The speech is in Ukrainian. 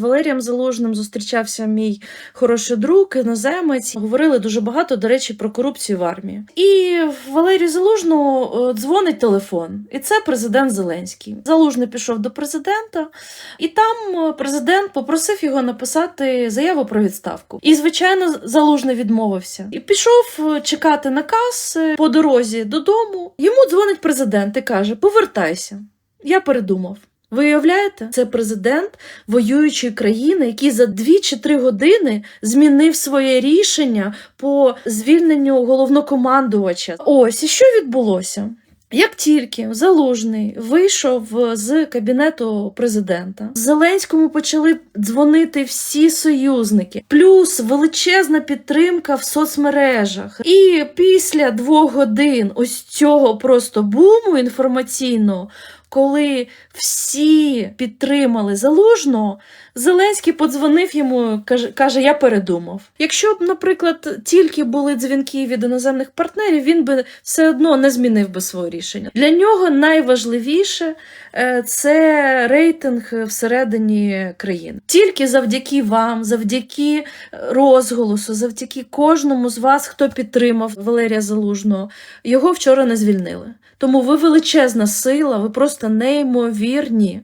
Валерієм Залужним зустрічався мій хороший друг, іноземець. Говорили дуже багато, до речі, про корупцію в армії. І Валерію Залужну е, дзвонить телефон, і це президент Зеленський. Залужний пішов до президента, і там е, президент попросив його написати заяву про відставку. І, звичайно, Залужний відмовився. І пішов е, чекати наказ по дорозі додому. Йому дзвонить президент і каже: Повертайся. Я передумав. Ви уявляєте, це президент воюючої країни, який за 2 чи 3 години змінив своє рішення по звільненню головнокомандувача. Ось і що відбулося? Як тільки Залужний вийшов з кабінету президента, Зеленському почали дзвонити всі союзники, плюс величезна підтримка в соцмережах. І після двох годин ось цього просто буму інформаційного, коли всі підтримали залужного, Зеленський подзвонив йому, каже, Я передумав. Якщо б, наприклад, тільки були дзвінки від іноземних партнерів, він би все одно не змінив би своє рішення. Для нього найважливіше е, це рейтинг всередині країни. Тільки завдяки вам, завдяки розголосу, завдяки кожному з вас, хто підтримав Валерія Залужного, його вчора не звільнили. Тому ви величезна сила, ви просто неймовірні.